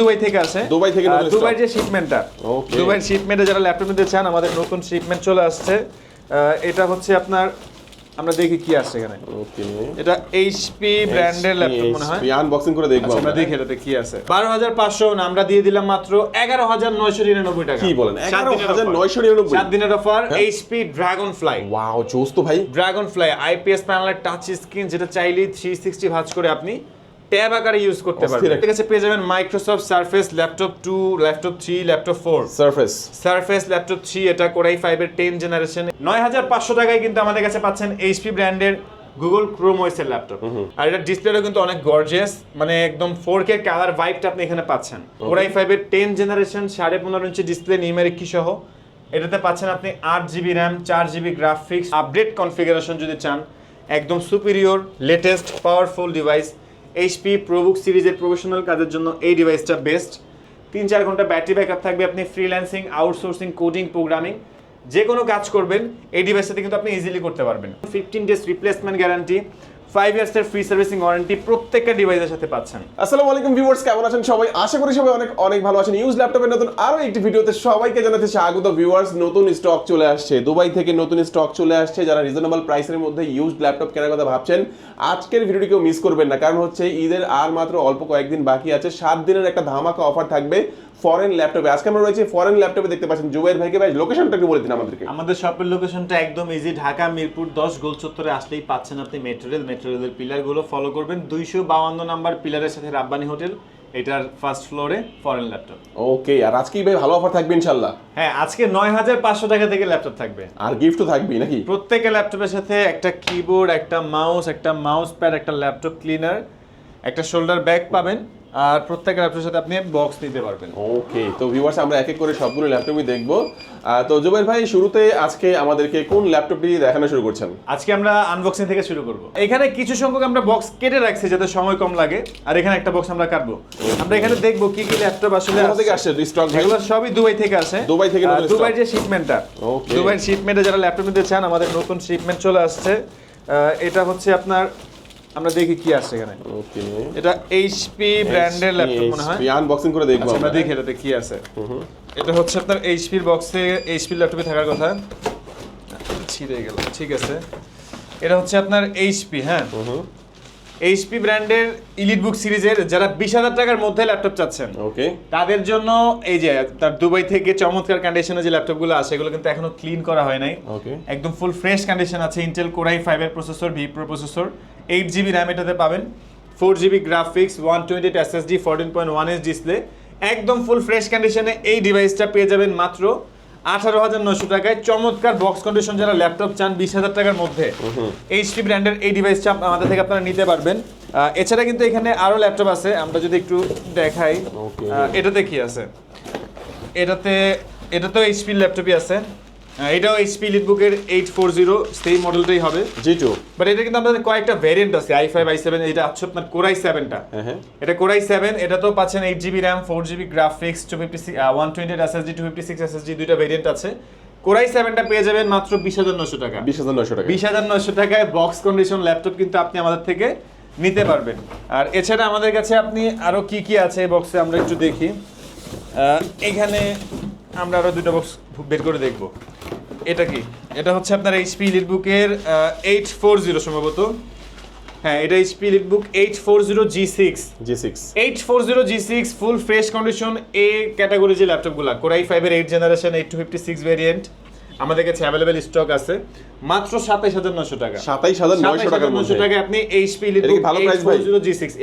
Dubai থেকে আসে Dubai থেকে stock। যে শিপমেন্টটা. দুবাইয়ের শিপমেন্টে যারা ল্যাপটপ নিতে চান আমাদের নতুন শিপমেন্ট চলে আসছে। এটা হচ্ছে আপনার আমরা দেখি কি আসছে এখানে। ওকে এটা এইচপি ব্র্যান্ডের ল্যাপটপ মনে হয়। আনবক্সিং করে দেখব আচ্ছা, আমরা। দেখি এটাতে কি আছে। বারো হাজার পাঁচশো আমরা দিয়ে দিলাম মাত্র এগারো হাজার নয়শো নিরানব্বই টাকা। কি বলেন? সাত দিনের offer। 11,999 সাত দিনের offer. HP Dragonfly wow জোস তো ভাই। ড্রাগন ফ্লাই আইপিএস প্যানেলের টাচ স্ক্রিন যেটা চাইলেই থ্রি সিক্সটি ভাঁজ করে আপনি ট্যাব আকারে ইউজ করতে পারবেন ঠিক আছে পেয়ে যাবেন Microsoft Surface laptop two laptop three laptop four Surface Surface laptop three এটা কোরাই ফাইভের টেন জেনারেশন নয় হাজার পাঁচশো টাকায় কিন্তু আমাদের কাছে পাচ্ছেন এইচপি ব্র্যান্ডের গুগল ক্রোম ওয়েসের ল্যাপটপ আর এটা ডিসপ্লেটা কিন্তু অনেক গর্জিয়াস মানে একদম ফোর কে কালার ভাইবটা আপনি এখানে পাচ্ছেন। কোরাই ফাইভের টেন জেনারেশন সাড়ে পনেরো ইঞ্চি ডিসপ্লে নিউমেরিক কি সহ। এটাতে পাচ্ছেন আপনি আট জিবি র্যাম চার জিবি গ্রাফিক্স আপডেট কনফিগারেশন যদি চান একদম superior latest powerful device HP ProBook সিরিজের প্রফেশনাল কাজের জন্য এই ডিভাইসটা বেস্ট তিন চার ঘণ্টা ব্যাটারি ব্যাকআপ থাকবে আপনি ফ্রিল্যান্সিং আউটসোর্সিং কোডিং প্রোগ্রামিং যে কোনো কাজ করবেন, এই ডিভাইসটাতে কিন্তু আপনি ইজিলি করতে পারবেন। Fifteen days replacement guarantee five ইয়ার্সের free servicing warranty প্রত্যেকটা ডিভাইসের সাথে পাচ্ছেন। আসসালামু আলাইকুম ভিউয়ার্স কেমন আছেন সবাই? আশা করি সবাই অনেক অনেক ভালো আছেন। ইউজ ল্যাপটপের নতুন আরও একটি ভিডিওতে সবাইকে জানাতে স্বাগত ভিউয়ার্স নতুন স্টক চলে আসছে। দুবাই থেকে নতুন স্টক চলে আসছে, যারা রিজনেবল প্রাইসের মধ্যে ইউজ ল্যাপটপ কেনার কথা ভাবছেন, আজকের ভিডিওটি কেউ মিস করবেন না। কারণ হচ্ছে ঈদের আর মাত্র অল্প কয়েকদিন বাকি আছে, সাত দিনের একটা ধামাকা অফার থাকবে। ফরেন ল্যাপটপে আজকে আমরা রয়েছে ফরেন ল্যাপটপে দেখতে পাচ্ছেন জুবাইর ভাইকে। ভাই লোকেশনটা একটু বলে দিন আমাদেরকে। আমাদের শপের লোকেশনটা একদম ইজি ঢাকা মিরপুর দশ গোল চত্বরে আসলেই পাচ্ছেন আপনি মেট্রো রেল মেট্রো রেলের পিলারগুলো ফলো করবেন। দুইশো বাউান্ন নাম্বার পিলারের সাথে রাব্বানি হোটেল এটার ফার্স্ট ফ্লোরে ফরেন ল্যাপটপ ওকে আর আজকেই ভাই ভালো অফার থাকবে ইনশাল্লাহ হ্যাঁ আজকে নয় হাজার পাঁচশো টাকা থেকে ল্যাপটপ থাকবে। আর গিফটও থাকবেই নাকি? প্রত্যেকটা ল্যাপটপের সাথে একটা কিবোর্ড একটা মাউস একটা মাউস প্যাড একটা ল্যাপটপ ক্লিনার একটা শোল্ডার ব্যাগ পাবেন। আর প্রত্যেকটা ল্যাপটপের সাথে আপনি বক্স নিতে পারবেন। ওকে তো ভিউয়ার্স আমরা এক এক করে সবগুলো ল্যাপটপই দেখব। তো জুবাইর ভাই শুরুতে আজকে আমাদেরকে কোন ল্যাপটপটি দেখানো শুরু করছেন? আজকে আমরা আনবক্সিং থেকে শুরু করব। এখানে কিছু সংখ্যক আমরা বক্স কেটে রাখছি যাতে সময় কম লাগে। আর এখানে একটা বক্স আমরা কাটবো। আমরা এখানে দেখব কি কি ল্যাপটপ আসলে কোথা থেকে আসছে? দুই স্টক এগুলো সবই দুবাই থেকে আসে। দুবাই থেকে আহ, যে শিপমেন্টটা. দুবাইয়ের শিপমেন্টে যারা ল্যাপটপ নিতে চান আমাদের নতুন শিপমেন্ট চলে আসছে। এটা হচ্ছে আপনার আমরা দেখি কি আসছে এখানে। ওকে। এটা এইচপি ব্র্যান্ডের ল্যাপটপ মনে হয়। আনবক্সিং করে দেখব আচ্ছা, আমরা দেখি এটাতে কি আছে। এটা হচ্ছে আপনার এইচপির বক্সে এইচপির ল্যাপটপে থাকার কথা। ছিঁড়ে গেল ঠিক আছে। এটা হচ্ছে আপনার এইচপি হ্যাঁ। এইচপি ব্র্যান্ডের ইলিট বুক সিরিজের যারা বিশ হাজার টাকার মধ্যে ল্যাপটপ চাচ্ছেন ওকে। তাদের জন্য এই যে তার দুবাই থেকে চমৎকার কন্ডিশনে যে ল্যাপটপগুলো আছে এগুলো কিন্তু এখনও ক্লিন করা হয় নাই। ওকে। একদম ফুল ফ্রেশ কন্ডিশন আছে ইন্টেল কোরাই ফাইভের processor vPro processor eight GB RAM এটাতে পাবেন four GB graphics one twenty SSD fourteen point one S display একদম ফুল ফ্রেশ কন্ডিশনে এই ডিভাইসটা পেয়ে যাবেন মাত্র আঠারো হাজার নশো টাকায়। চমৎকার বক্স কন্ডিশন যারা ল্যাপটপ চান বিশ হাজার টাকার মধ্যে। এইচপি ব্র্যান্ডের এই ডিভাইসটা আমাদের থেকে আপনারা নিতে পারবেন। এছাড়া কিন্তু এখানে আরও ল্যাপটপ আছে আমরা যদি একটু দেখাই। এটাতে কি আছে? এটাতে এটা তো এইচপি ল্যাপটপই আছে। এটাও এইচপি লিটবুকের এইট ফোর জিরো সেই মডেলটাই হবে। জি টু বাট এটা কিন্তু আমাদের কয়েকটা ভ্যারিয়েন্ট আছে আই ফাইভ আই সেভেন এটা আছে আপনার কোরাই সেভেনটা হ্যাঁ হ্যাঁ। এটা কোরাই সেভেন এটা তো পাচ্ছেন eight GB RAM four GB graphics two fifty six one twenty SSD two fifty six SSD দুইটা ভ্যারিয়েন্ট আছে। কোরাই সেভেনটা পেয়ে যাবেন মাত্র বিশ হাজার নশো টাকা। বিশ হাজার নয়শো টাকা। বিশ হাজার নয়শো টাকায় বক্স কন্ডিশন ল্যাপটপ কিন্তু আপনি আমাদের থেকে নিতে পারবেন। আর এছাড়া আমাদের কাছে আপনি আরও কি কি আছে এই বক্সে আমরা একটু দেখি। এখানে আমরা আরও দুটো বক্স বের করে দেখব। এটা কি? এটা হচ্ছে আপনার এইচপি লিটবুকের এইট ফোর জিরো সম্ভবত। হ্যাঁ এটা HP EliteBook eight four zero G six G six eight four zero G six full fresh condition A category যে ল্যাপটপগুলো কোরাই ফাইভের eight generation eight two fifty six variant আমাদের কাছে available stock আছে। মাত্র সাতাইশ হাজার নশো টাকা। টাকার মধ্যে। টাকা আপনি ভালো price ভাই?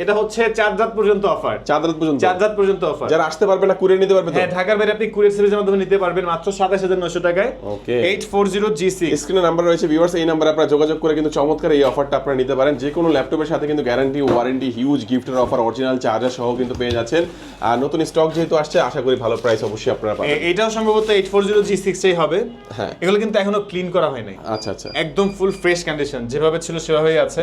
এটা হচ্ছে চার রাত পর্যন্ত অফার চাঁদ রাত পর্যন্ত। চার রাত পর্যন্ত অফার যারা আসতে পারবে না কুরিয়ে নিতে পারবে হ্যাঁ ঢাকার বাইরে আপনি কুরিয়ার সার্ভিসের মাধ্যমে নিতে পারবেন মাত্র সাতাশ হাজার নশো টাকায়। জি সিক্স স্ক্রিনে নাম্বার রয়েছে ভিউয়ার্স এই নাম্বারে আপনারা যোগাযোগ করে কিন্তু চমৎকার এই অফারটা আপনারা নিতে পারেন। যে কোনো ল্যাপটপের সাথে কিন্তু গ্যারান্টি ওয়ারেন্টি হিউজ গিফটের অফার অরিজিনাল চার্জার সহ কিন্তু পেয়ে যাচ্ছেন। আর নতুন স্টক যেহেতু আসছে আশা করি ভালো প্রাইস অবশ্যই আপনারা পাবেন। এটাও সম্ভবত এইট ফোর জিরো জি সিক্সটাই হবে। হ্যাঁ। এগুলো কিন্তু এখনও ক্লিন করা হয় নাই। আচ্ছা আচ্ছা। একদম ফুল ফ্রেশ কন্ডিশন যেভাবে ছিল সেভাবেই আছে।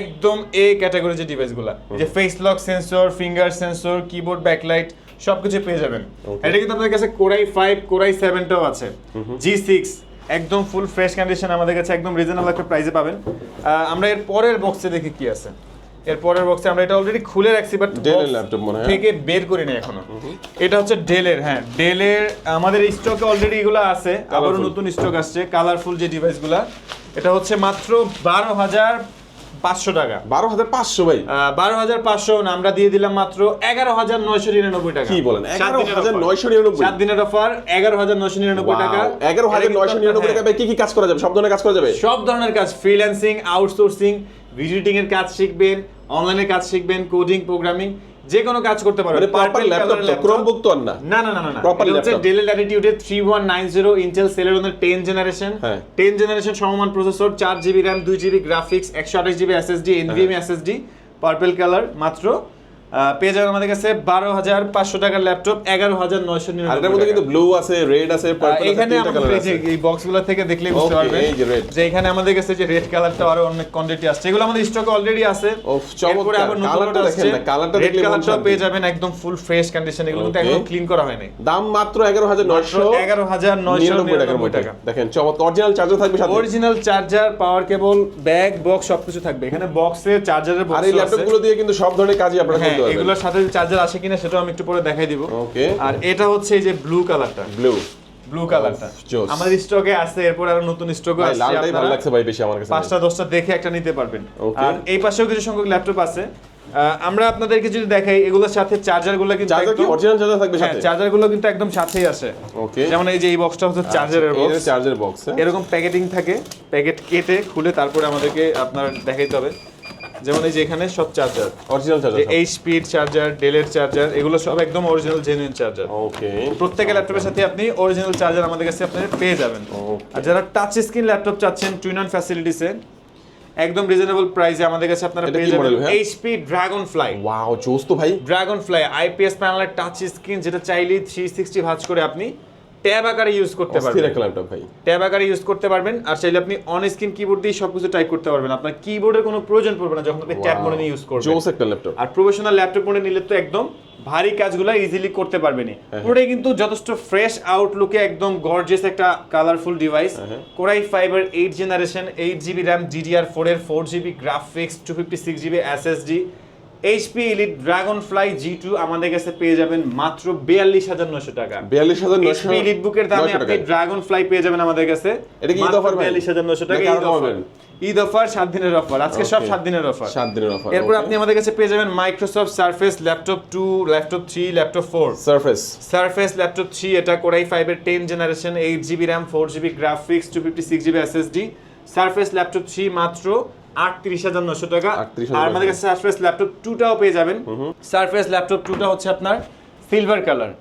একদম এ ক্যাটাগরি যে ডিভাইসগুলো যে face lock sensor finger sensor keyboard backlight সবকিছু পেয়ে যাবেন। এটা কিন্তু আপনাদের কাছে কোরাই ফাইভ কোরাই সেভেনটাও আছে। জি সিক্স একদম ফুল ফ্রেশ কন্ডিশন আমাদের কাছে একদম রিজনেবল একটা প্রাইসে পাবেন। আমরা এর পরের বক্সে দেখি কি আছে। এর পরের বক্সে আমরা এটা অলরেডি খুলে রাখছি বাট এর laptop মনে হয়। থেকে বের করি না এখনও। এটা হচ্ছে ডেলের হ্যাঁ। ডেলের আমাদের স্টকে অলরেডি এগুলো আছে আবারও নতুন স্টক আসছে কালারফুল যে ডিভাইসগুলো এটা হচ্ছে মাত্র বারো হাজার পাঁচশো টাকা। বারো হাজার পাঁচশো ভাই। বারো হাজার পাঁচশো আমরা দিয়ে দিলাম মাত্র এগারো হাজার নয়শো নিরানব্বই টাকা। কি বলেন? এগারো হাজার নয়শো নিরানব্বই। সাত দিনের অফার এগারো হাজার নয়শো নিরানব্বই টাকা। এগারো হাজার নয়শো নিরানব্বই টাকা কি কি কাজ করা যাবে? সব ধরনের কাজ করা যাবে? সব ধরনের কাজ ফ্রিল্যান্সিং আউটসোর্সিং ভিজিটিং এর কাজ শিখবেন অনলাইনে কাজ শিখবেন কোডিং প্রোগ্রামিং যে কোনো কাজ করতে পারবেন। মানে প্রপার ল্যাপটপ তো ক্রোমবুক তো না? না না না না প্রপার ল্যাপটপ হচ্ছে। ডেল ল্যাটিটিউডের 3190 ইন্টেল সেলেরনের 10 জেনারেশন হ্যাঁ। 10 জেনারেশন সমমান processor 4 GB RAM 2 GB graphics 128 GB SSD NVMe SSD purple colour মাত্র পেয়ে যাবেন আমাদের কাছে 12500 টাকার ল্যাপটপ 11999 আর এটার মধ্যে কিন্তু ব্লু আছে রেড আছে এখানে এই এই বক্সগুলো থেকে দেখলেই বুঝতে পারবেন যে এখানে আমাদের কাছে যে রেড কালারটা আরও অনেক কোয়ান্টিটি আসছে। এগুলো আমাদের স্টকে অলরেডি আছে। চমৎকার। আবার Colourটা দেখেন দেখলে মন কালারটাও শান্তি। পেয়ে যাবেন একদম ফুল ফ্রেশ কন্ডিশন এগুলো কিন্তু একদম ক্লিন করা হয়নি। দাম মাত্র এগারো হাজার নয়শো। এগারো হাজার নয়শো নিরানব্বই টাকা। দেখেন চমৎকার। অরিজিনাল চার্জার থাকবে সাথে। Original charger power cable bag box সবকিছু থাকবে। এখানে বক্সে চার্জারের আর বক্স এই ল্যাপটপগুলো দিয়ে কিন্তু সব ধরনের কাজই আপনারা হ্যাঁ পারবেন এগুলোর সাথে চার্জার আসে কিনা সেটাও আমি একটু পরে দেখাই দিব। ওকে আর এটা হচ্ছে এই যে ব্লু কালারটা ব্লু ব্লু কালারটা আমাদের স্টকে আছে এরপর আরও নতুন স্টকে ভাই লালটাই ভালো লাগছে ভাই বেশি আমার কাছে পাঁচটা দশটা দেখে একটা নিতে পারবেন। আর এই পাশেও কিছু সংখ্যক ল্যাপটপ আছে। আমরা আপনাদেরকে যদি দেখাই এগুলোর সাথে চার্জারগুলো কিন্তু চার্জার কি? অরিজিনাল চার্জার থাকবে হ্যাঁ সাথে? চার্জারগুলো কিন্তু একদম সাথেই আসে ওকে যেমন এই যে এই বক্সটা হচ্ছে চার্জারের বক্স চার্জার বক্স এরকম প্যাকেটিং থাকে। প্যাকেট কেটে খুলে তারপরে আমাদেরকে আপনার দেখাইতে হবে। যেমন এই যে এখানে সব চার্জার অরিজিনাল চার্জার এইচপির চার্জার ডেলের চার্জার এগুলো সব একদম অরিজিনাল জেনুইন চার্জার ওকে প্রত্যেকের ল্যাপটপের সাথে আপনি অরিজিনাল চার্জার আমাদের কাছে আপনি পেয়ে যাবেন। আর যারা টাচ স্ক্রিন ল্যাপটপ চাচ্ছেন টুইন অন ফ্যাসিলিটিসে একদম রিজনেবল প্রাইসে আমাদের কাছে আপনারা পেয়ে যাবেন? এইচপি ড্রাগন ফ্লাই ওয়াও জোস তো ভাই। ড্রাগন ফ্লাই আইপিএস প্যানেলের টাচ স্ক্রিন যেটা চাইলেই থ্রি সিক্সটি ভাঁজ করে আপনি ট্যাব আকারে ইউজ করতে পারবেন। একটা ল্যাপটপ ভাই। ট্যাব আকারে ইউজ করতে পারবেন আর চাইলে আপনি অন স্ক্রিন কিবোর্ড দিয়ে সবকিছু টাইপ করতে পারবেন। আপনার কিবোর্ডের কোনো প্রয়োজন পড়বে না যখন আপনি ট্যাব মোডে নিয়ে ইউজ করবেন। জোস একটা ল্যাপটপ আর প্রফেশনাল ল্যাপটপ মোডে নিলে তো একদম ভারী কাজগুলো ইজিলি করতে পারবেনই হ্যাঁ। পুরোটাই কিন্তু যথেষ্ট ফ্রেশ আউটলুকে একদম গর্জিয়াস একটা কালারফুল ডিভাইস হ্যাঁ। Core i fibre eight generation eight GB RAM DDR four এর four GB graphics two fifty six GB SSD HP Elite Dragonfly G two আমাদের কাছে পেয়ে যাবেন মাত্র বিয়াল্লিশ হাজার নশো টাকা। বিয়াল্লিশ হাজার এইচপি ইলিট বুকের দামে আপনি ড্রাগন ফ্লাই পেয়ে যাবেন আমাদের কাছে। এটা কি offer বিয়াল্লিশ হাজার নশো টাকা ঈদ অফার? ঈদ অফার সাত দিনের অফার। আজকে সব সাত দিনের অফার। সাত দিনের অফার এরপর আপনি আমাদের কাছে পেয়ে যাবেন Microsoft Surface laptop two laptop three laptop four Surface Surface laptop three এটা কোরাই ফাইভের ten generation eight GB RAM four GB graphics two fifty six GB SSD Surface laptop three মাত্র আটত্রিশ হাজার নশো টাকা। আর আমাদের কাছে সার্ফেস ল্যাপটপ টুটাও পেয়ে যাবেন। সারফেস ল্যাপটপ টুটা হচ্ছে আপনার সিলভার কালার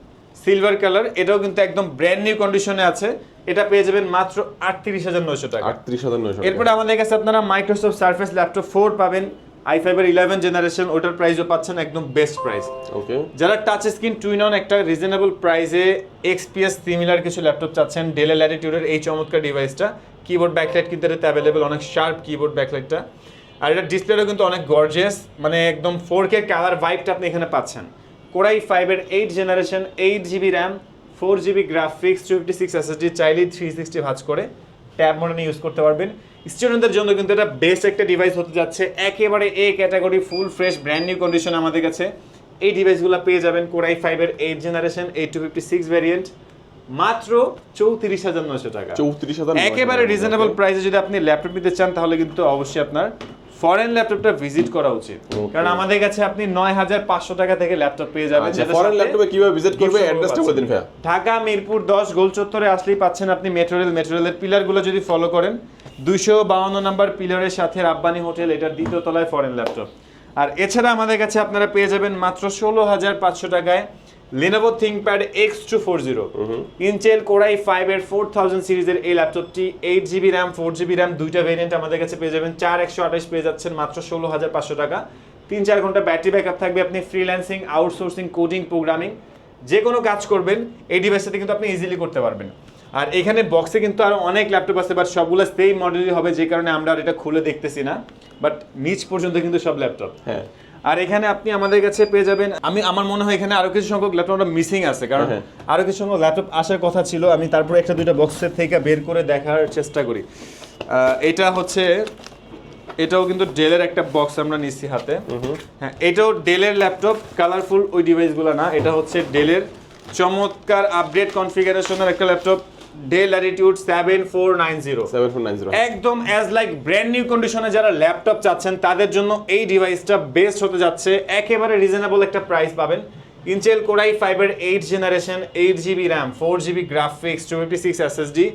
সিলভার কালার এটাও কিন্তু একদম ব্র্যান্ড নিউ কন্ডিশনে আছে। এটা পেয়ে যাবেন মাত্র আটত্রিশ হাজার নশো টাকা। আটত্রিশ হাজার নশো এরপরে আমাদের কাছে আপনারা মাইক্রোসফট সার্ফেস ল্যাপটপ ফোর পাবেন। আই ফাইভের ইলেভেন জেনারেশন ওটার প্রাইসও পাচ্ছেন একদম বেস্ট প্রাইস ওকে যারা touch screen two in one একটা রিজনেবল প্রাইসে এক্সপিএস সিমিলার কিছু ল্যাপটপ চাচ্ছেন ডেলে ল্যাটিটিউডের এই চমৎকার ডিভাইসটা কিবোর্ড ব্যাকলাইট কিন্তু এটাতে অ্যাভেলেবেল অনেক শার্প কিবোর্ড ব্যাকলাইটটা আর এটা ডিসপ্লেটা কিন্তু অনেক গর্জিয়াস মানে একদম ফোর কে কালার ভাইবটা আপনি এখানে পাচ্ছেন। কোরাই ফাইভের eight generation eight GB RAM four GB graphics two fifty six SSD চাইলেই থ্রি সিক্সটি ভাজ করে। ট্যাব মোডে ইউজ করতে পারবেন। স্টুডেন্টদের জন্য কিন্তু এটা বেস্ট একটা ডিভাইস হতে যাচ্ছে। একেবারে A category full fresh brand new condition আমাদের কাছে। এই ডিভাইসগুলো পেয়ে যাবেন কোরাই ফাইভের eight generation eight two fifty six variant মাত্র চৌত্রিশ হাজার নশো টাকা। চৌত্রিশ হাজার একেবারে রিজনেবল প্রাইসে যদি আপনি ল্যাপটপ নিতে চান তাহলে কিন্তু অবশ্যই আপনার ফরেন ল্যাপটপটা ভিজিট করা উচিত। কারণ আমাদের কাছে আপনি নয় হাজার পাঁচশো টাকা থেকে ল্যাপটপ পেয়ে যাবেন। আচ্ছা ফরেন ল্যাপটপে কীভাবে ভিজিট করবে? অ্যাড্রেসটা বলে দিন ভাইয়া। ঢাকা মিরপুর দশ গোল চত্বরে আসলেই পাচ্ছেন আপনি মেট্রো রেল মেট্রো রেলের পিলারগুলো যদি ফলো করেন দুইশো বাউন্ন নাম্বার পিলারের সাথে রাব্বানি হোটেল এটার দ্বিতীয় তলায় ফরেন ল্যাপটপ আর এছাড়া আমাদের কাছে আপনারা পেয়ে যাবেন মাত্র ষোলো হাজার পাঁচশো টাকায় Lenovo ThinkPad X two four zero Intel Core i five এর ফোর থাউজেন্ড সিরিজের এই ল্যাপটপটি eight GB RAM four GB RAM দুইটা ভেরিয়েন্ট আমাদের কাছে পেয়ে যাবেন। চার একশো আঠাশ পেয়ে যাচ্ছেন মাত্র ষোলো হাজার পাঁচশো টাকা। তিন চার ঘণ্টা ব্যাটারি ব্যাকআপ থাকবে আপনি ফ্রিল্যান্সিং আউটসোর্সিং কোডিং প্রোগ্রামিং যে কোনো কাজ করবেন এই ডিভাইসটাতে কিন্তু আপনি ইজিলি করতে পারবেন। আর এখানে বক্সে কিন্তু আরও অনেক ল্যাপটপ আছে বাট সবগুলো সেম মডেলই হবে যে কারণে আমরা আর এটা খুলে দেখতেছি না। বাট নিচ পর্যন্ত কিন্তু সব ল্যাপটপ হ্যাঁ। আর এখানে আপনি আমাদের কাছে পেয়ে যাবেন আমি আমার মনে হয় এখানে আরও কিছু সংখ্যক ল্যাপটপ মিসিং আছে কারণ হ্যাঁ। আরও কিছু সংখ্যক ল্যাপটপ আসার কথা ছিল আমি তারপরে একটা দুইটা বক্সের থেকে বের করে দেখার চেষ্টা করি। এটা হচ্ছে এটাও কিন্তু ডেলের একটা বক্স আমরা নিচ্ছি হাতে। হ্যাঁ এটাও ডেলের ল্যাপটপ কালারফুল ওই ডিভাইসগুলো না এটা হচ্ছে ডেলের চমৎকার আপডেট কনফিগারেশনের একটা laptop Dell Latitude seven four nine zero seven four nine zero একদম অ্যাজ লাইক ব্র্যান্ড নিউ কন্ডিশনে যারা ল্যাপটপ চাচ্ছেন তাদের জন্য এই ডিভাইসটা বেস্ট হতে যাচ্ছে। একেবারে রিজনেবল একটা প্রাইস পাবেন। Intel Core i fibre eight generation eight GB RAM four GB graphics two fifty six SSD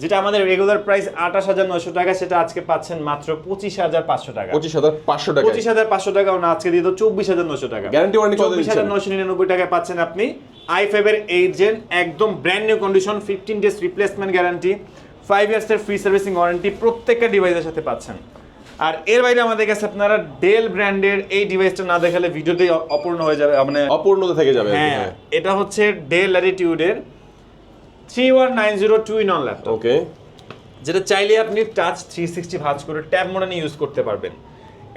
যেটা আমাদের রেগুলার প্রাইস আঠাশ হাজার নয়শো টাকা সেটা আজকে পাচ্ছেন মাত্র পঁচিশ হাজার পাঁচশো টাকা। পঁচিশ হাজার পাঁচশো টাকা পঁচিশ হাজার পাঁচশো টাকা না আজকে দিয়ে তো চব্বিশ হাজার নশো টাকা। কত চব্বিশ হাজার? নশো নিরানব্বই টাকায় পাচ্ছেন আপনি আই ফাইভের এইট জেন একদম brand new condition fifteen days replacement guarantee five ইয়ার্সের free servicing warranty প্রত্যেকটা ডিভাইসের সাথে পাচ্ছেন। আর এর বাইরে আমাদের কাছে আপনারা ডেল ব্র্যান্ডের এই ডিভাইসটা না দেখালে ভিডিওতেই অ- অপূর্ণ হয়ে যাবে মানে অপূর্ণতা থেকে যাবে। হ্যাঁ হ্যাঁ। এটা হচ্ছে Dell অ্যাটিটিউডের three one nine zero two in one laptop okay যেটা চাইলে আপনি টাচ থ্রি সিক্সটি ভাঁজ করে ট্যাব মোডে নিয়ে ইউজ করতে পারবেন।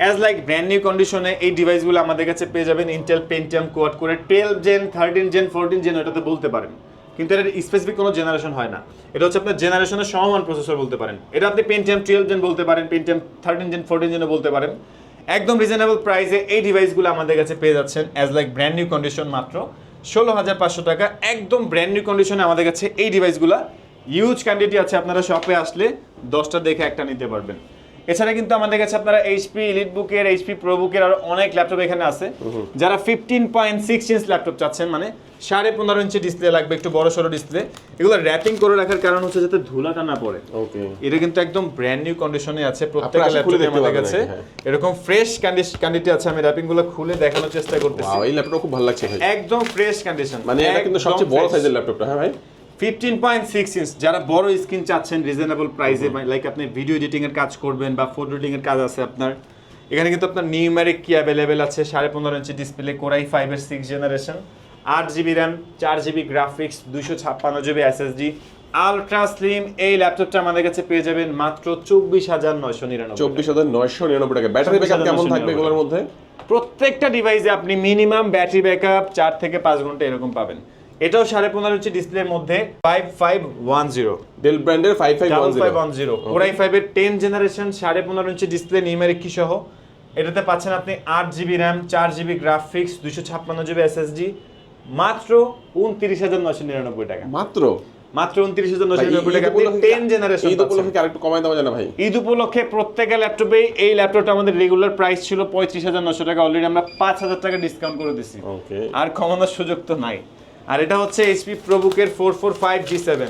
অ্যাজ লাইক ব্র্যান্ড নিউ কন্ডিশনে এই ডিভাইসগুলো আমাদের কাছে পেয়ে যাবেন Intel Pentium quad core twelve gen thirteen gen fourteen gen ওটাতে বলতে পারেন। কিন্তু এটার স্পেসিফিক কোনো জেনারেশন হয় না। এটা হচ্ছে আপনার জেনারেশনের সমমান প্রসেসর বলতে পারেন। এটা আপনি পেন্টিয়াম টুয়েলভ জেন বলতে পারেন পেন্টিয়াম থার্টিন জেন ফোরটিন জেনও বলতে পারেন। একদম রিজনেবল প্রাইসে এই ডিভাইসগুলো আমাদের কাছে পেয়ে যাচ্ছেন as like brand new condition মাত্র। ষোলো হাজার পাঁচশো টাকা, একদম ব্র্যান্ড নিউ কন্ডিশনে আমাদের কাছে এই ডিভাইসগুলো ইউজ কোয়ান্টিটি আছে, আপনারা শপে আসলে দশটা দেখে একটা নিতে পারবেন। এছাড়া কিন্তু আমাদের কাছে আপনারা এইচপি ইলিট বুকের এইচপি প্রো বুকের আর অনেক ল্যাপটপ এখানে আছে। যারা fifteen point six inch laptop চাচ্ছেন মানে সাড়ে পনেরো ইঞ্চি ডিসপ্লে লাগবে একটু বড় সড়ো ডিসপ্লে এগুলো র্যাপিং করে রাখার কারণ হচ্ছে যাতে ধুলাটা না পড়ে। ওকে এটা কিন্তু একদম ব্র্যান্ড নিউ কন্ডিশনে আছে প্রত্যেকটা ল্যাপটপে আমাদের কাছে। হ্যাঁ। এরকম ফ্রেশ কন্ডিশন আছে আমি র্যাপিংগুলো খুলে দেখানোর চেষ্টা করতেছি। এই ল্যাপটপ খুব ভালো লাগছে একদম ফ্রেশ কন্ডিশন মানে এটা কিন্তু সবচেয়ে বড় সাইজের ল্যাপটপটা হ্যাঁ ভাই? ফিফটিন পয়েন্ট সিক্স ইঞ্চ যারা বড় স্ক্রিন চাচ্ছেন রিজনেবল প্রাইসে লাইক আপনি ভিডিও এডিটিং এর কাজ করবেন বা ফটো এডিটিং এর কাজ আছে আপনার এখানে কিন্তু আপনার নিউমেরিক কি অ্যাভেলেবেল আছে সাড়ে পনেরো ইঞ্চি ডিসপ্লে কোরাই ফাইভের সিক্স জেনারেশন আট জিবি র্যাম চার জিবি গ্রাফিক্স দুশো ছাপ্পান্ন জিবি এসএসডি আলট্রা স্লিম এই ল্যাপটপটা আমাদের কাছে পেয়ে যাবেন মাত্র চব্বিশ হাজার নয়শো নিরানব্বই চব্বিশ হাজার নয়শো নিরানব্বই টাকা। ব্যাটারি ব্যাকআপ কেমন থাকবে এগুলোর মধ্যে? প্রত্যেকটা ডিভাইসে আপনি মিনিমাম ব্যাটারি ব্যাকআপ চার থেকে পাঁচ ঘণ্টা এরকম পাবেন। এটাও সাড়ে পনেরো ইঞ্চি ডিসপ্লের মধ্যে five five one zero Dell ব্র্যান্ডের five five five one zero Core i ফাইভের টেন জেনারেশন সাড়ে পনেরো ইঞ্চি ডিসপ্লে নিউমেরিক কি সহ। এটাতে পাচ্ছেন আপনি আট জিবি র্যাম চার জিবি গ্রাফিক্স দুশো ছাপ্পান্ন জিবি এসএসডি মাত্র উনত্রিশ হাজার নশো নিরানব্বই টাকা। মাত্র? মাত্র উনত্রিশ হাজার নশো নিরানব্বই টাকা। টেন জেনারেশন ঈদ উপলক্ষে আরেকটু কমাই দেওয়া যায় না ভাই? ঈদ উপলক্ষে প্রত্যেকের ল্যাপটপে এই ল্যাপটপটা আমাদের রেগুলার প্রাইস ছিল পঁয়ত্রিশ হাজার নশো টাকা। অলরেডি আমরা পাঁচ হাজার টাকা ডিসকাউন্ট করে দিছি ওকে আর কমানোর সুযোগ তো নাই। আর এটা হচ্ছে HP প্রবুকের four four five G seven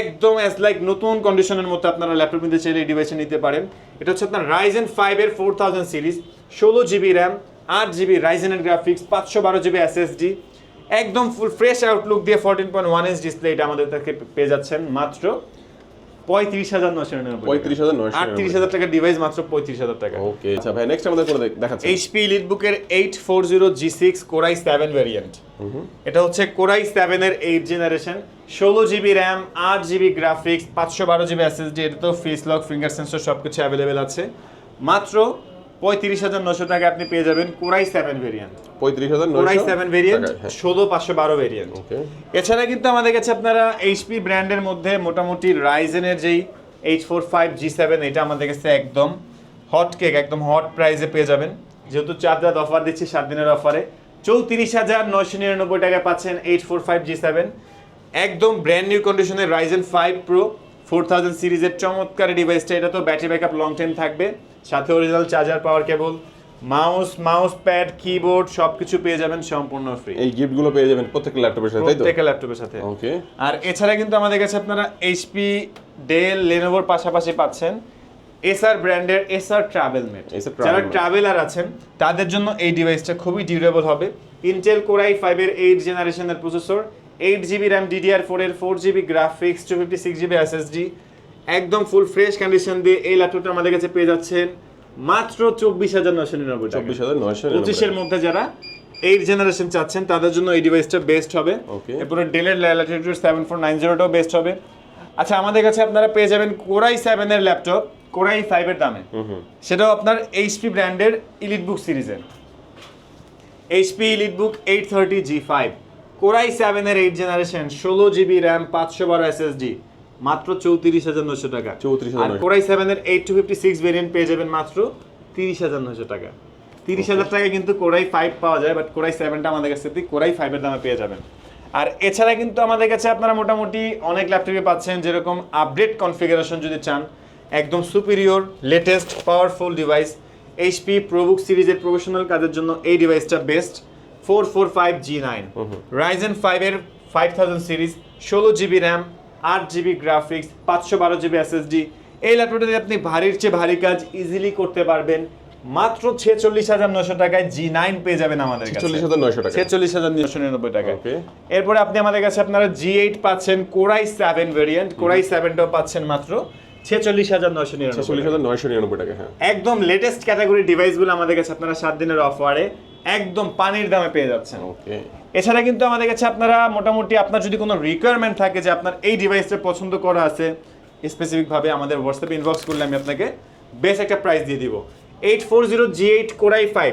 একদম অ্যাজ লাইক নতুন কন্ডিশনের মধ্যে আপনারা ল্যাপটপ নিতে চাইলে এই ডিভাইসে নিতে পারেন। এটা হচ্ছে আপনার রাইজেন ফাইভের ফোর থাউজেন্ড সিরিজ ষোলো জিবি র্যাম আট জিবি রাইজেনের গ্রাফিক্স পাঁচশো বারো জিবি এস এস এসএসডি একদম ফুল ফ্রেশ আউটলুক দিয়ে fourteen point one S display এটা আমাদের থেকে পেয়ে যাচ্ছেন। মাত্র পঁয়ত্রিশ হাজার নশো নিরানব্বই পঁয়ত্রিশ হাজার নয়শো আটত্রিশ হাজার টাকা ডিভাইস মাত্র পঁয়ত্রিশ হাজার টাকা। ওকে আচ্ছা ভাই নেক্সট আমাদের কোনো দেখ- HP লিটবুকের eight four zero G six Core i seven variant এটা হচ্ছে কোরাই সেভেনের এইট জেনারেশন ষোলো জিবি র্যাম আট জিবি গ্রাফিক্স পাঁচশো বারো জিবি এসএসডি এটা তো ফেস লক ফিঙ্গার সেন্সর সব কিছু অ্যাভেলেবেল আছে। মাত্র পঁয়ত্রিশ হাজার নশো টাকা আপনি পেয়ে যাবেন কোরাই সেভেন ভেরিয়েন্ট পঁয়ত্রিশ হাজার কোরাই সেভেন ভেরিয়েন্ট। ষোলো পাঁচশো বারো ভেরিয়েন্ট এছাড়া কিন্তু আমাদের কাছে আপনারা এইচপি ব্র্যান্ডের মধ্যে মোটামুটি রাইজেনের যেই H four five G seven এটা আমাদের কাছে একদম হট কেক একদম হট প্রাইসে পেয়ে যাবেন। যেহেতু চার রাত অফার দিচ্ছি সাত দিনের অফারে চৌত্রিশ হাজার নয়শো নিরানব্বই টাকায় পাচ্ছেন eight four five G seven একদম ব্র্যান্ড নিউ কন্ডিশনের Ryzen five Pro four thousand সিরিজের চমৎকার ডিভাইসটা এটা তো ব্যাটারি ব্যাকআপ লং টাইম থাকবে। সাথে original charger power cable mouse mouse pad keyboard সব কিছু পেয়ে যাবেন সম্পূর্ণ ফ্রি এই গিফটগুলো পেয়ে যাবেন প্রত্যেকটা ল্যাপটপের সাথে তাই তো? প্রত্যেকের ল্যাপটপের সাথে। ওকে আর এছাড়া কিন্তু আমাদের কাছে আপনারা এইচপি ডেল লেনোভোর পাশাপাশি পাচ্ছেন এসআর ব্র্যান্ডের এসআর ট্রাভেল মেট যারা ট্রাভেলার আছেন তাদের জন্য এই ডিভাইসটা খুবই ডিউরেবল হবে। ইন্টেল কোরাই ফাইভের এইট জেনারেশনের processor eight GB RAM DDR four এর four GB graphics two fifty six GB SSD একদম ফুল ফ্রেশ কন্ডিশন দিয়ে এই ল্যাপটপটা আমাদের কাছে পেয়ে যাচ্ছেন মাত্র চব্বিশ হাজার নশো নিরানব্বই টাকা। চব্বিশ হাজার নয়শো পঁচিশের মধ্যে যারা এইট জেনারেশন চাচ্ছেন তাদের জন্য এই ডিভাইসটা বেস্ট হবে। Okay. এরপরে ডেলের ল্যাটিটিউড সেভেন ফোর নাইন জিরোটাও বেস্ট হবে। আচ্ছা আমাদের কাছে আপনারা পেয়ে যাবেন কোরাই সেভেনের ল্যাপটপ কোরাই ফাইভের দামে। সেটাও আপনার এইচপি ব্র্যান্ডের ইলিট বুক সিরিজের HP EliteBook eight thirty G five Core i সেভেনের এইট জেনারেশন ষোলো জিবি র্যাম পাঁচশো বারো এসএসডি মাত্র চৌত্রিশ হাজার নশো টাকা। 34,900 আর কোরাই সেভেনের eight two fifty six variant পেয়ে যাবেন মাত্র তিরিশ হাজার নশো টাকা। তিরিশ হাজার টাকায় কিন্তু কোরাই ফাইভ পাওয়া যায় বাট কোরাই সেভেনটা আমাদের কাছে কোরাই ফাইভের দামে পেয়ে যাবেন। আর এছাড়া কিন্তু আমাদের কাছে আপনারা মোটামুটি অনেক ল্যাপটপে পাচ্ছেন যেরকম আপডেট কনফিগারেশন যদি চান একদম superior latest powerful device HP ProBook সিরিজের প্রফেশনাল কাজের জন্য এই ডিভাইসটা best four four five G nine Ryzen ফাইভের ফাইভ থাউজেন্ড সিরিজ ষোলো জিবি র্যাম আট জিবি গ্রাফিক্স পাঁচশো বারো জিবি এসএসডি এই ল্যাপটপটাতে আপনি ভারীর চেয়ে ভারী কাজ ইজিলি করতে পারবেন। মাত্র ছেচল্লিশ হাজার নশো টাকায় জি নাইন পেয়ে যাবেন আমাদের কাছে। চল্লিশ হাজার নয়শো টাকা ছেচল্লিশ হাজার নশো নিরানব্বই টাকা এরপরে আপনি আমাদের কাছে আপনারা জি এইট পাচ্ছেন Core i seven variant Core i সেভেনটাও পাচ্ছেন মাত্র। ছেচল্লিশ হাজার নশো নিরানব্বই চল্লিশ হাজার নয়শো নিরানব্বই টাকা হ্যাঁ। একদম লেটেস্ট ক্যাটাগরি ডিভাইসগুলো আমাদের কাছে আপনারা সাত দিনের অফারে একদম পানির দামে পেয়ে যাচ্ছেন। ওকে এছাড়া কিন্তু আমাদের কাছে আপনারা মোটামুটি আপনার যদি কোনো রিকোয়ারমেন্ট থাকে যে আপনার এই ডিভাইসটা পছন্দ করা আছে স্পেসিফিকভাবে আমাদের হোয়াটসঅ্যাপে ইনবক্স করলে আমি আপনাকে বেশ একটা প্রাইস দিয়ে দিব। Eight four zero G eight Core i five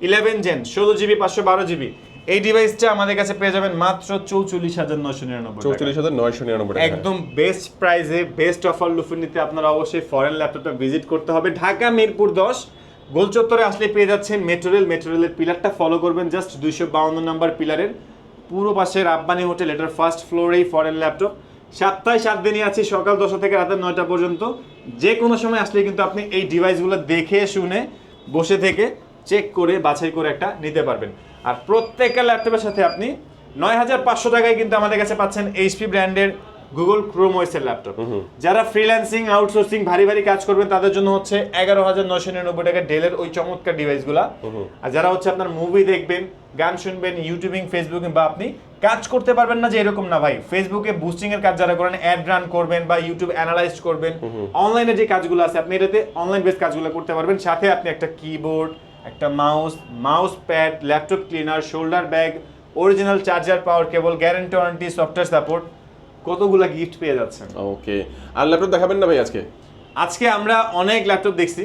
eleven gen ষোলো জিবি পাঁচশো বারো জিবি এই ডিভাইসটা আমাদের কাছে পেয়ে যাবেন মাত্র চৌচল্লিশ হাজার নশো নিরানব্বই টাকা। চৌচল্লিশ হাজার নয়শো নিরানব্বই টাকা। একদম বেস্ট প্রাইসে বেস্ট অফার লুফে নিতে আপনারা অবশ্যই ফরেন ল্যাপটপটা ভিজিট করতে হবে। ঢাকা মিরপুর দশ। গোল চত্বরে আসলে পেয়ে যাচ্ছেন মেটেরিয়াল মেটেরিয়ালের পিলারটা ফলো করবেন জাস্ট দুইশো বাউন্ন নাম্বার পিলারের পুরো পাশের আব্বানি হোটেল এটার ফার্স্ট ফ্লোরেই ফরেন ল্যাপটপ সপ্তাহে সাত দিনই আছি সকাল দশটা থেকে রাতের নয়টা পর্যন্ত। যে কোনো সময় আসলে কিন্তু আপনি এই ডিভাইসগুলো দেখে শুনে বসে থেকে চেক করে বাছাই করে একটা নিতে পারবেন। আর প্রত্যেকটা ল্যাপটপের সাথে আপনি নয় হাজার পাঁচশো টাকায় কিন্তু আমাদের কাছে পাচ্ছেন এইচপি ব্র্যান্ডের গুগল ক্রোম ওয়েসের ল্যাপটপ। যারা ফ্রিল্যান্সিং আউটসোর্সিং ভারী ভারী কাজ করবেন তাদের জন্য হচ্ছে এগারো হাজার নয়শো নিরানব্বই টাকা ডেলের ওই চমৎকার ডিভাইসগুলা আর যারা হচ্ছে আপনার মুভি দেখবেন গান শুনবেন ইউটিউবিং ফেসবুকিং বা আপনি কাজ করতে পারবেন না যে এরকম না ভাই। ফেসবুকে বুস্টিং এর কাজ যারা করেন অ্যাড রান করবেন বা ইউটিউব অ্যানালাইজ করবেন। অনলাইনে যে কাজগুলো আছে আপনি এটাতে অনলাইন বেস কাজগুলো করতে পারবেন। সাথে আপনি একটা কিবোর্ড একটা mouse mouse pad laptop cleaner shoulder bag original charger power cable guarantee warranty software support কতগুলো গিফট পেয়ে যাচ্ছেন? ওকে আর ল্যাপটপ দেখাবেন না ভাই আজকে? আজকে আমরা অনেক ল্যাপটপ দেখছি।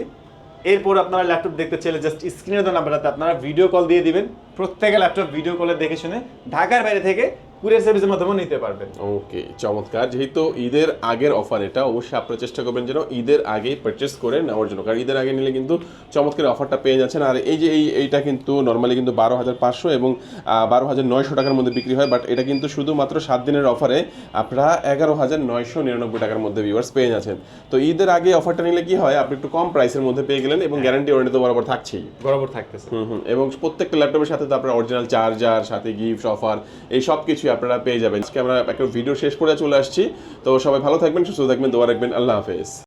এরপর আপনারা ল্যাপটপ দেখতে চাইলে জাস্ট স্ক্রিনে দেওয়া নাম্বারটাতে আপনারা ভিডিও কল দিয়ে দিবেন। প্রত্যেকে ল্যাপটপ ভিডিও কলে দেখে শুনে ঢাকার বাইরে থেকে কুরিয়ার সার্ভিসের মাধ্যমে নিতে পারবেন। ওকে চমৎকার। যেহেতু ঈদের আগের অফার এটা অবশ্যই আপনারা চেষ্টা করবেন যেন ঈদের আগে পারচেস করে নেওয়ার জন্য। কারণ ঈদের আগে নিলে কিন্তু চমৎকার অফারটা পেয়ে যাচ্ছেন। আর এই যে এই এইটা কিন্তু নর্মালি কিন্তু বারো হাজার পাঁচশো এবং বারো হাজার নয়শো টাকার মধ্যে বিক্রি হয় বাট এটা কিন্তু শুধুমাত্র সাত দিনের অফারে আপনারা এগারো হাজার নয়শো নিরানব্বই টাকার মধ্যে ভিউয়ার্স পেয়ে যাচ্ছেন। তো ঈদের আগে অফারটা নিলে কি হয় আপনি একটু কম প্রাইসের মধ্যে পেয়ে গেলেন এবং গ্যারান্টি ওয়ারেন্টি তো বরাবর থাকছেই। বরাবর থাকতেছে। হুম হুম এবং প্রত্যেকটা ল্যাপটপের সাথে তো আপনার অরিজিনাল চার্জার সাথে গিফট অফার এই সব কিছুই আপনারা পেয়ে যাবেন। আজকে আমরা একটা ভিডিও শেষ করে চলে আসছি। তো সবাই ভালো থাকবেন, সুস্থ থাকবেন, দোয়া রাখবেন। আল্লাহ হাফেজ।